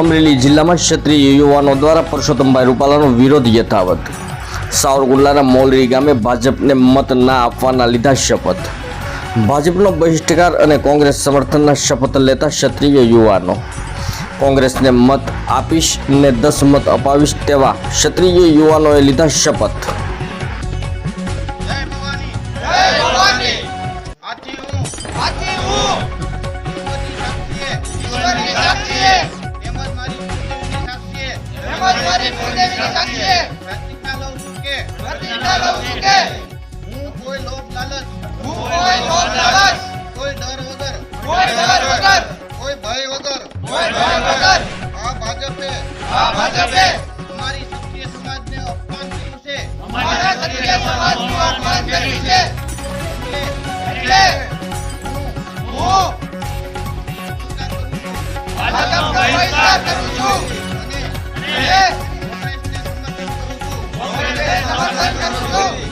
અમરેલી જિલ્લામાં ક્ષત્રિય યુવાનો દ્વારા પરસોત્તમભાઈ રૂપાલાનો વિરોધ યથાવત. સાવરકુંડલાના મોલરી ગામે ભાજપને મત ના આપવાના લીધા શપથ. ભાજપનો બહિષ્કાર અને કોંગ્રેસ સમર્થનના શપથ લેતા ક્ષત્રિય યુવાનો. કોંગ્રેસને મત આપીશ ને દસ મત અપાવીશ તેવા ક્ષત્રિય યુવાનોએ લીધા શપથ. આથી મારી કુળદેવીની સાક્ષી પ્રતિજ્ઞા લઉં છું કે પ્રતિજ્ઞા લઉં છું કે હું કોઈ લોભ લાલચ હું કોઈ લોભ લાલચ. કોઈ ડર વગર કોઈ ડર વગર. કોઈ ભય વગર. કોઈ ભય વગર. આ ભાજપે આ ભાજપે. અમારી ક્ષત્રિય સમાજને અપમાન કર્યું છે. અમારા ક્ષત્રિય સમાજનું અપમાન કર્યું છે. એટલે હું હું ભાજપનો બહિષ્કાર કરું છું. Mann, Mann, Mann, Mann,